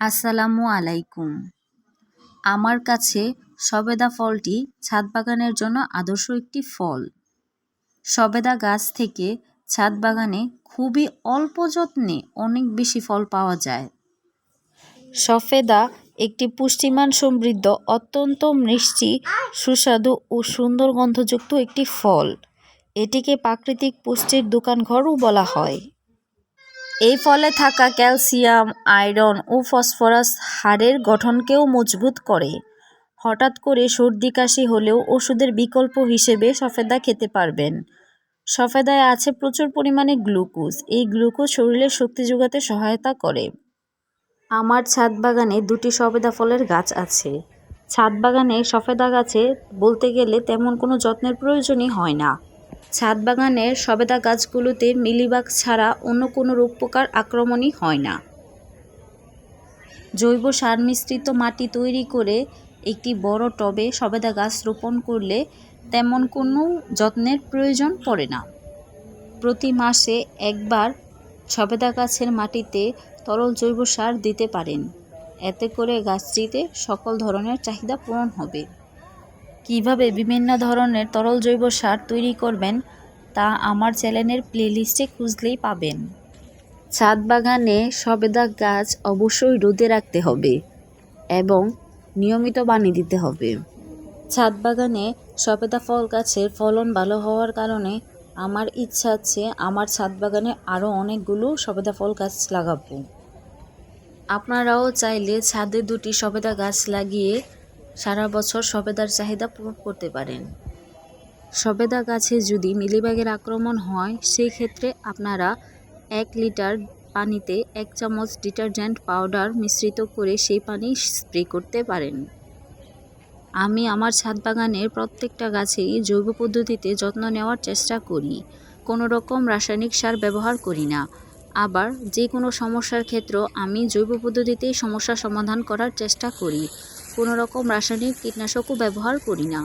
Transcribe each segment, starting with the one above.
আসসালামু আলাইকুম। আমার কাছে সবেদা ফলটি ছাদ বাগানের জন্য আদর্শ একটি ফল। সবেদা গাছ থেকে ছাদ বাগানে খুবই অল্প যত্নে অনেক বেশি ফল পাওয়া যায়। সফেদা একটি পুষ্টিমান সমৃদ্ধ, অত্যন্ত মিষ্টি, সুস্বাদু ও সুন্দর গন্ধযুক্ত একটি ফল। এটিকে প্রাকৃতিক পুষ্টির দোকানঘরও বলা হয়। এই ফলে থাকা ক্যালসিয়াম, আয়রন ও ফসফরাস হাড়ের গঠনকেও মজবুত করে। হঠাৎ করে সর্দি, কাশি হলেও ওষুধের বিকল্প হিসেবে সফেদা খেতে পারবেন। সফেদায় আছে প্রচুর পরিমাণে গ্লুকোজ। এই গ্লুকোজ শরীরে শক্তি যোগাতে সহায়তা করে। আমার ছাদ বাগানে দুটি সফেদা ফলের গাছ আছে। ছাদ বাগানে সফেদা গাছে বলতে গেলে তেমন কোনো যত্নের প্রয়োজনই হয় না। ছাদ বাগানের সবেদা গাছগুলোতে মিলিবাগ ছাড়া অন্য কোনো রোগ পোকার আক্রমণই হয় না। জৈব সার মিশ্রিত মাটি তৈরি করে একটি বড় টবে সবেদা গাছ রোপণ করলে তেমন কোনো যত্নের প্রয়োজন পড়ে না। প্রতি মাসে একবার সবেদা গাছের মাটিতে তরল জৈব সার দিতে পারেন। এতে করে গাছটিতে সকল ধরনের চাহিদা পূরণ হবে। কীভাবে বিভিন্ন ধরনের তরল জৈব সার তৈরি করবেন তা আমার চ্যানেলের প্লেলিস্টে খুঁজলেই পাবেন। ছাদ বাগানে সবেদা গাছ অবশ্যই রোদে রাখতে হবে এবং নিয়মিত পানি দিতে হবে। ছাদ বাগানে সবেদা ফল গাছের ফলন ভালো হওয়ার কারণে আমার ইচ্ছা আছে আমার ছাদ বাগানে আরও অনেকগুলো সবেদা ফল গাছ লাগাবো। আপনারাও চাইলে ছাদে দুটি সবেদা গাছ লাগিয়ে সারা বছর সবেদার চাহিদা পূরণ করতে পারেন। সবেদা গাছে যদি মিলিবাগের আক্রমণ হয়, সেই ক্ষেত্রে আপনারা এক লিটার পানিতে এক চামচ ডিটারজেন্ট পাউডার মিশ্রিত করে সেই পানি স্প্রে করতে পারেন। আমি আমার ছাদ বাগানের প্রত্যেকটা গাছেই জৈব পদ্ধতিতে যত্ন নেওয়ার চেষ্টা করি। কোনো রকম রাসায়নিক সার ব্যবহার করি না। আবার যে কোনো সমস্যার ক্ষেত্রেও আমি জৈব পদ্ধতিতেই সমস্যা সমাধান করার চেষ্টা করি। কোনো রকম রাসায়নিক কীটনাশকও ব্যবহার করি না।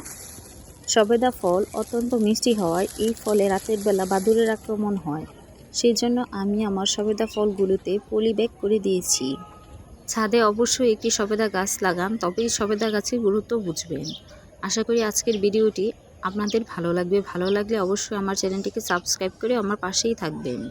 সবেদা ফল অত্যন্ত মিষ্টি হওয়ায় এই ফলে রাতের বেলা বাদুরের আক্রমণ হয়। সেই জন্য আমি আমার সবেদা ফলগুলোতে পলি ব্যাগ করে দিয়েছি। ছাদে অবশ্যই একটি সবেদা গাছ লাগান, তবেই সবেদা গাছের গুরুত্ব বুঝবেন। আশা করি আজকের ভিডিওটি আপনাদের ভালো লাগবে। ভালো লাগলে অবশ্যই আমার চ্যানেলটিকে সাবস্ক্রাইব করে আমার পাশেই থাকবেন।